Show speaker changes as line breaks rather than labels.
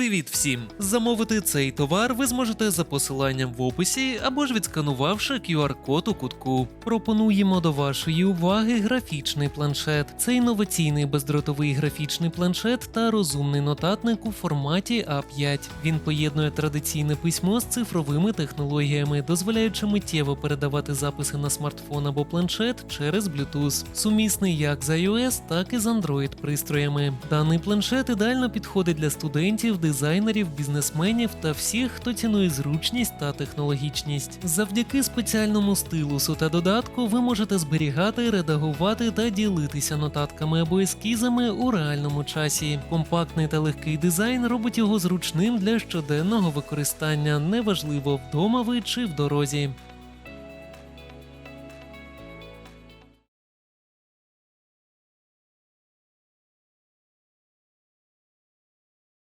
Привіт всім! Замовити цей товар ви зможете за посиланням в описі або ж відсканувавши QR-код у кутку. Пропонуємо до вашої уваги графічний планшет. Це інноваційний бездротовий графічний планшет та розумний нотатник у форматі А5. Він поєднує традиційне письмо з цифровими технологіями, дозволяючи миттєво передавати записи на смартфон або планшет через Bluetooth. Сумісний як з iOS, так і з Android пристроями. Даний планшет ідеально підходить для студентів, дизайнерів, бізнесменів та всіх, хто цінує зручність та технологічність. Завдяки спеціальному стилусу та додатку ви можете зберігати, редагувати та ділитися нотатками або ескізами у реальному часі. Компактний та легкий дизайн робить його зручним для щоденного використання, неважливо вдома ви чи в дорозі.